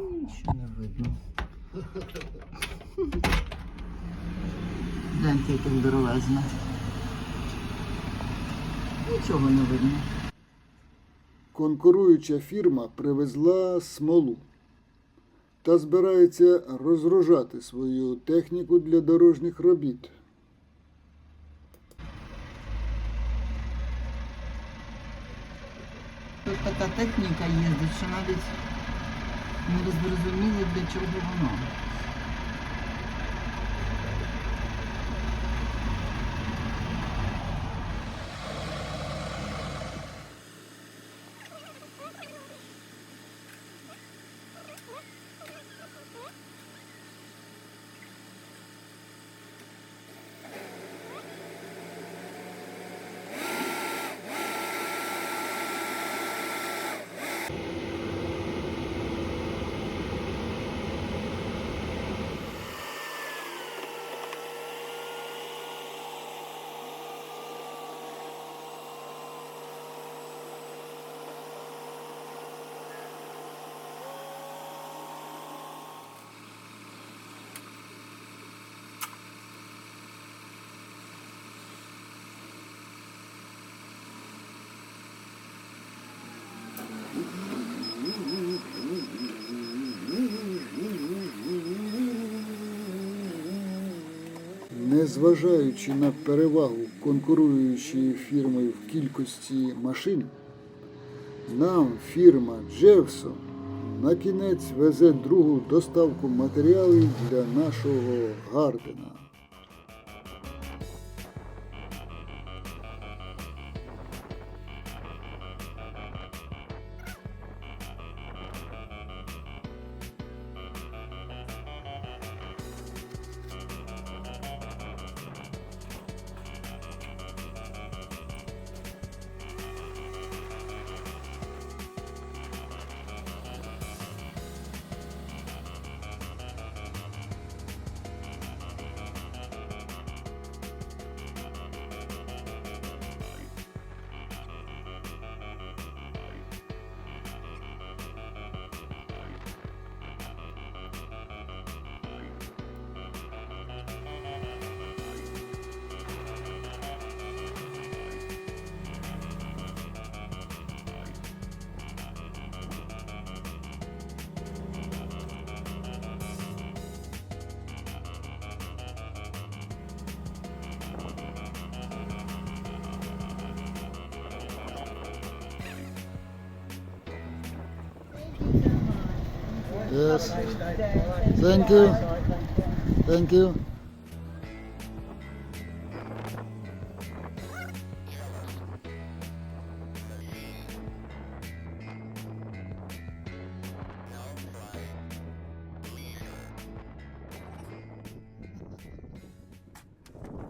Нічого не видно. Гляньте, яке здоровезне. Нічого не видно. Конкуруюча фірма привезла смолу та збирається розгружати свою техніку для дорожніх робіт. Тут така техніка їздить, що навіть не зрозуміло, для чого воно. Незважаючи на перевагу конкуруючої фірми в кількості машин, нам фірма Джевсон на кінець везе другу доставку матеріалів для нашого Гардена. Yes. Thank you. Thank you.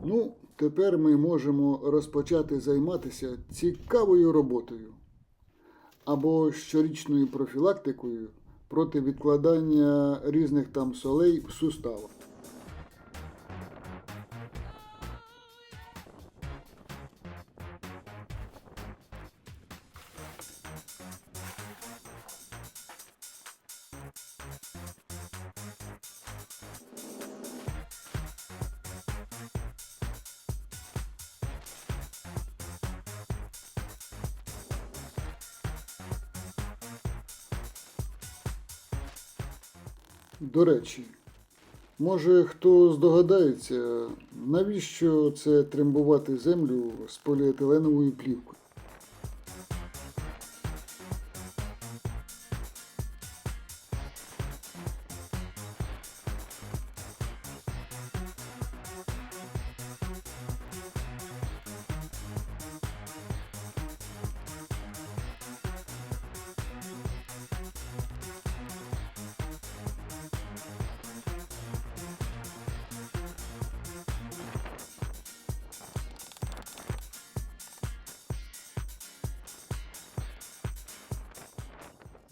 Ну, тепер ми можемо розпочати займатися цікавою роботою або щорічною профілактикою проти відкладання різних там солей в суставах. До речі, може хто здогадається, навіщо це трембувати землю з поліетиленовою плівкою?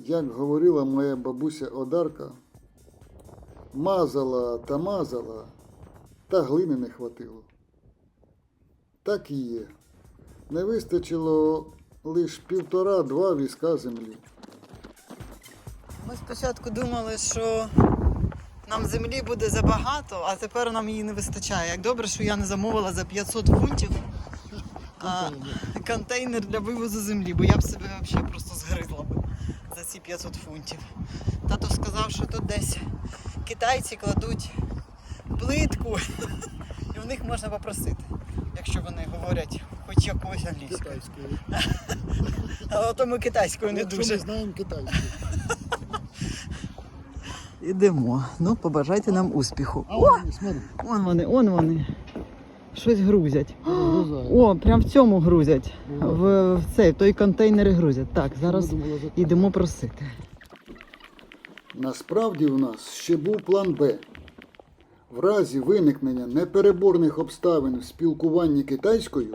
Як говорила моя бабуся Одарка, мазала та мазала, та глини не хватило. Так і є. Не вистачило лише півтора-два візка землі. Ми спочатку думали, що нам землі буде забагато, а тепер нам її не вистачає. Як добре, що я не замовила за 500 фунтів а, контейнер для вивозу землі, бо я б себе взагалі просто згризла б за ці 500 фунтів. Тато сказав, що тут десь китайці кладуть плитку, і в них можна попросити, якщо вони говорять хоч якоюсь англійською. Але то ми китайською не дуже. ми знаємо китайську. Ідемо. Ну, побажайте нам успіху. А О, вони, вони, он вони. Щось грузять. О, прям в цьому грузять. В, в цей, в той контейнер грузять. Так, зараз йдемо просити. Насправді у нас ще був план Б. В разі виникнення непереборних обставин в спілкуванні китайською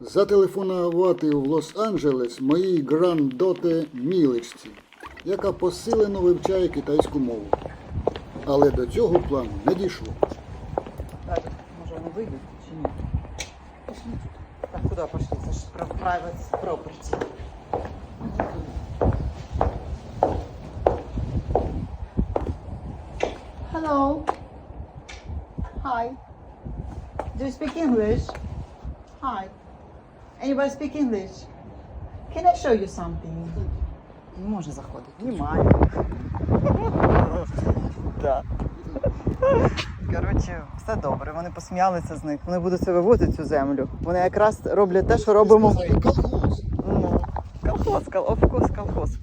зателефонувати в Лос-Анджелес моїй грандоте Мілечці, яка посилено вивчає китайську мову. Але до цього плану не дійшло. Так, може вони вийдуть чи ні? Так, куди пішли? Це ж private property. Hello. Hi. Do you speak English? Hi. Anybody speak English? Can I show you something? Не можна заходити. Знімаю. Так. Коротше, все добре. Вони посміялися з них. Вони будуть це вивозити цю землю. Вони якраз роблять те, що робимо. Колхоз. Ну, колхоз, кол, колхоз.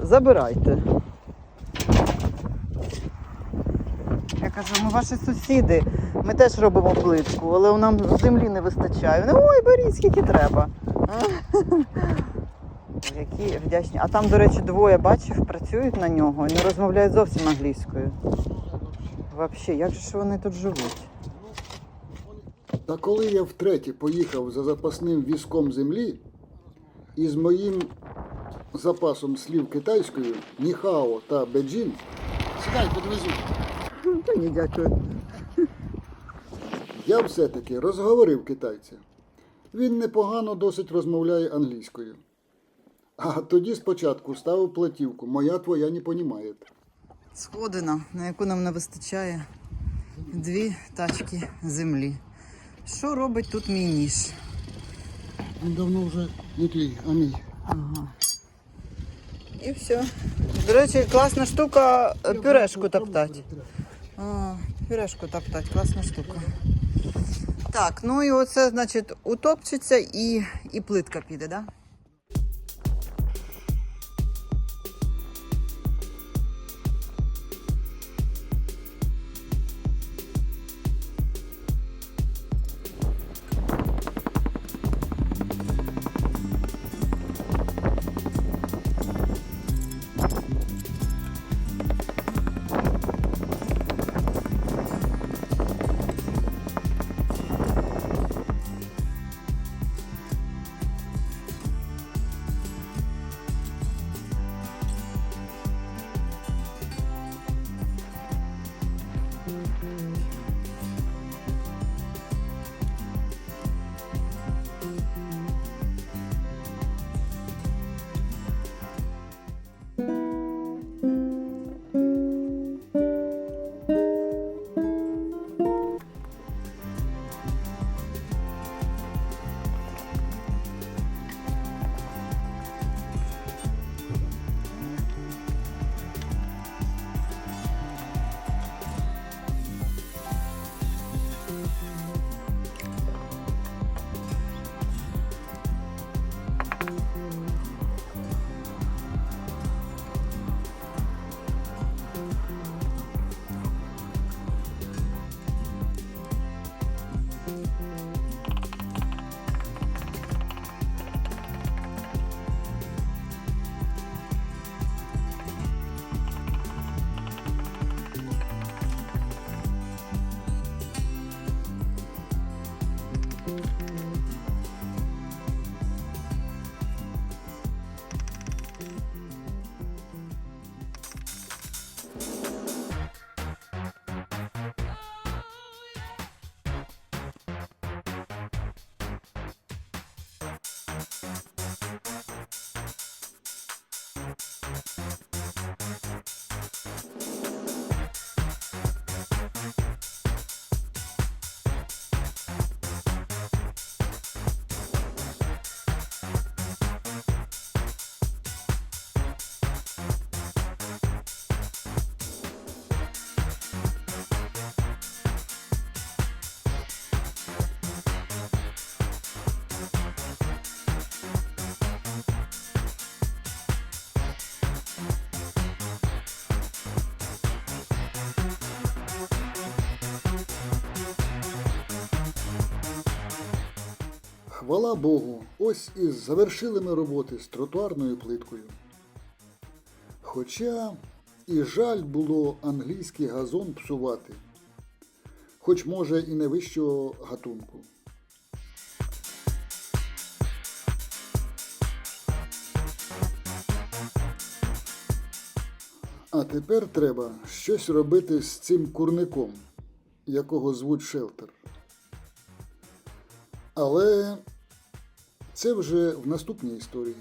Забирайте. Я кажу, ми ваші сусіди. Ми теж робимо плитку, але нам землі не вистачає. Вони, ой, беріть, скільки треба. Які вдячні. А там, до речі, двоє бачив, працюють на нього і не розмовляють зовсім англійською. Взагалі, як же ж вони тут живуть? Та коли я втретє поїхав за запасним візком землі із моїм запасом слів китайською Ніхао та Беджін, сідай, подвезу. Та ні, дякую. Я все-таки розговорив китайця. Він непогано досить розмовляє англійською. А тоді спочатку ставив платівку Моя твоя не понімає. Сходина, на яку нам не вистачає дві тачки землі. Що робить тут мій ніж? Він давно вже не твій, а мій. Ага. І все. До речі, класна штука е, пюрешку топтати. А, пюрешку топтати, класна штука. Так, ну і оце, значить, утопчеться і, і плитка піде, так? Да? Хвала Богу, ось і завершили ми роботи з тротуарною плиткою. Хоча і жаль було англійський газон псувати, хоч може і не вищого гатунку. А тепер треба щось робити з цим курником, якого звуть Шелтер. Але це вже в наступній історії.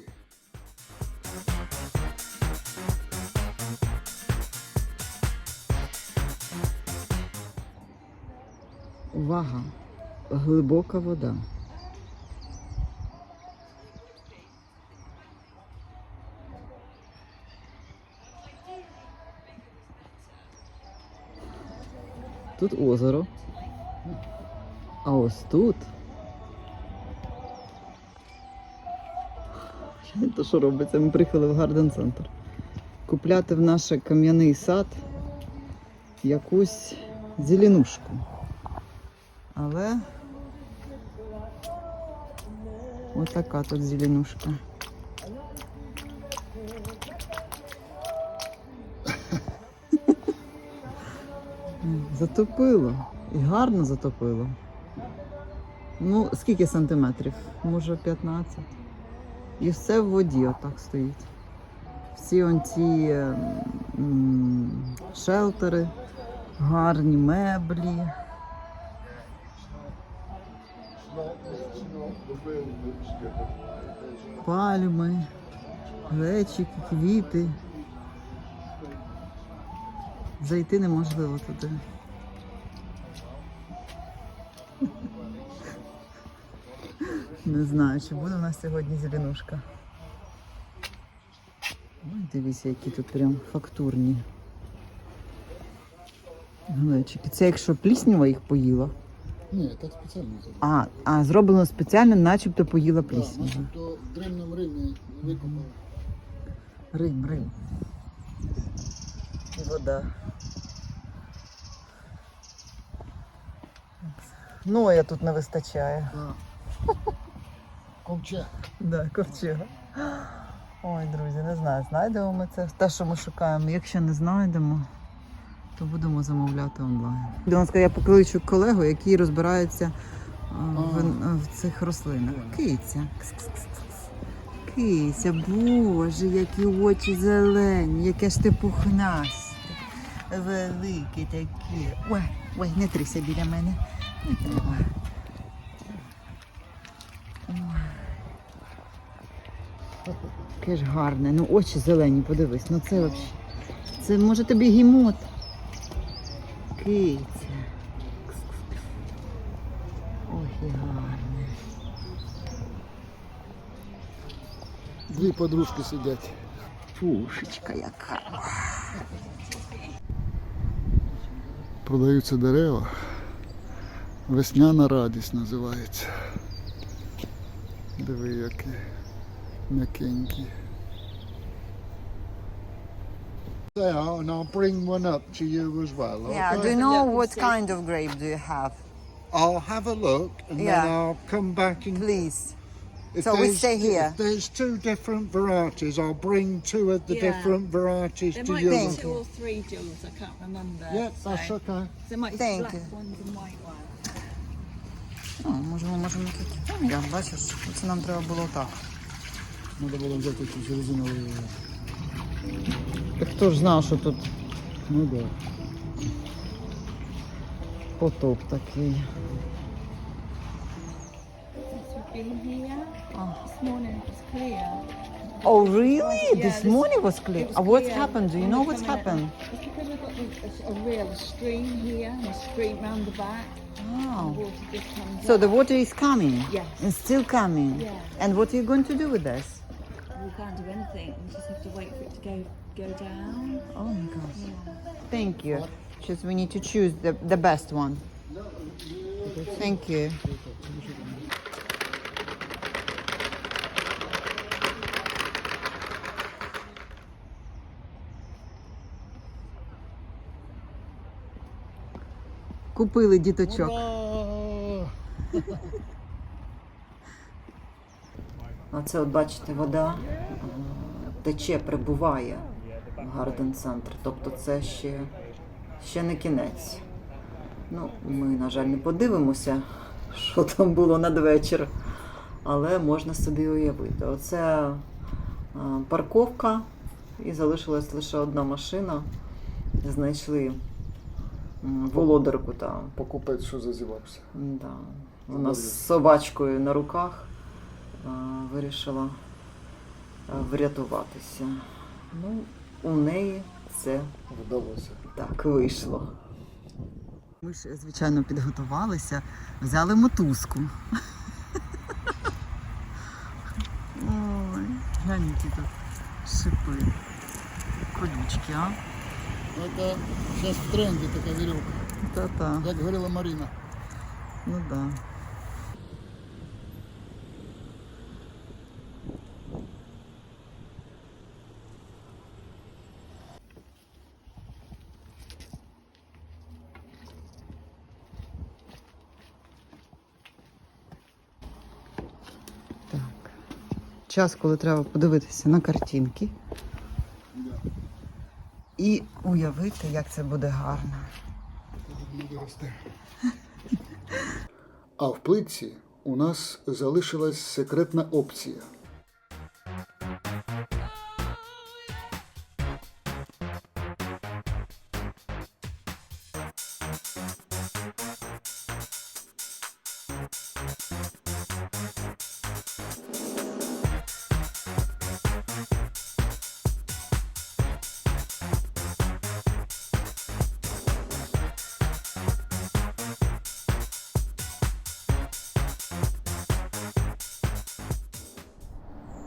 Увага! Глибока вода. Тут озеро. А ось тут. То що робиться? Ми приїхали в Гарден Центр. Купляти в наш кам'яний сад якусь зеленушку. Але ось така тут зеленушка. Затопило. І гарно затопило. Ну, скільки сантиметрів? Може 15. І все в воді отак стоїть. Всі он ці шелтери, гарні меблі. Пальми, глечики, квіти. Зайти неможливо туди. Не знаю, чи буде у нас сьогодні зеленушка. Ой, дивіться, які тут прям фактурні. Глечики. Це якщо пліснява їх поїла. Ні, так спеціально зроблено. А, а зроблено спеціально, начебто поїла Так, пліснява. начебто в древньому Римі викопали. Рим, Рим. І вода. Ноя тут не вистачає. Так. Ковчег. Да, ковчега. Ой, друзі, не знаю, знайдемо ми це те, що ми шукаємо. Якщо не знайдемо, то будемо замовляти онлайн. До нас я покличу колегу, який розбирається в, в цих рослинах. Киця. Кс-кс-кс-кс. Киця, боже, які очі зелені, яке ж ти пухнасте. Великі такі. Ой, ой, не трися біля мене. Не треба. Яке ж гарне. Ну очі зелені, подивись. Ну це взагалі. Це може тобі гімот. Киця. Кс-кс-кс. І гарне. Дві подружки сидять. Пушечка яка. Продаються дерева. Весняна радість називається. Диви, які м'якенькі. They are, and I'll bring one up to you as well. Yeah, okay? do you know what kind of grape do you have? I'll have a look and Yeah. then I'll come back and. Please. If So we there's- stay here. If there's two different varieties, I'll bring two of the Yeah. different varieties There to might you. be Thank two or three jewels, I can't remember. Yeah, that's so. okay. There might be Thank black you. ones and white ones. О, можемо, можемо тут. Я, бачиш, це нам треба було так. Треба було взяти цю резинову. Так хто ж знав, що тут Ну так. Да. потоп такий. It's been here. Oh. This morning it was clear. Oh really? Yeah, this this- morning was clear. It was Uh, what's clear. happened? Do you When know we what's come in- happened? It's because we've got the, a, a real stream here and a stream round the back. The Oh. water just comes So up. the water is coming? Yes. It's still coming? Yeah. And what are you going to do with this? We can't do anything. We just have to wait for it to go go down. Oh my gosh. Yeah. Thank you. Just we need to choose the, the best one. Thank you. Купили діточок. Ура! А це, от бачите, вода е, Тече, прибуває в Гарден Центр. Тобто це ще, ще не кінець. Ну, ми, на жаль, не подивимося, що там було надвечір, але можна собі уявити. Оце парковка, і залишилась лише одна машина. Знайшли володарку там. Покупець, що зазівався. Да. Вона з собачкою на руках вирішила врятуватися. Ну, у неї це Вдалося. так вийшло. Ми ж, звичайно, підготувалися, взяли мотузку. Ой, глянь, які тут шипи. Колючки, а? Це зараз в тренді така вірьовка, Та-та, як говорила Марина. ну да. Час, коли треба подивитися на картинки. І уявити, як це буде гарно. А в плитці у нас залишилась секретна опція.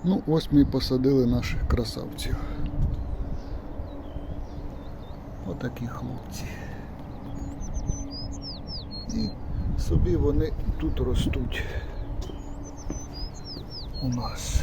Ну, ось ми і посадили наших красавців. Отакі хлопці. І собі вони тут ростуть у нас.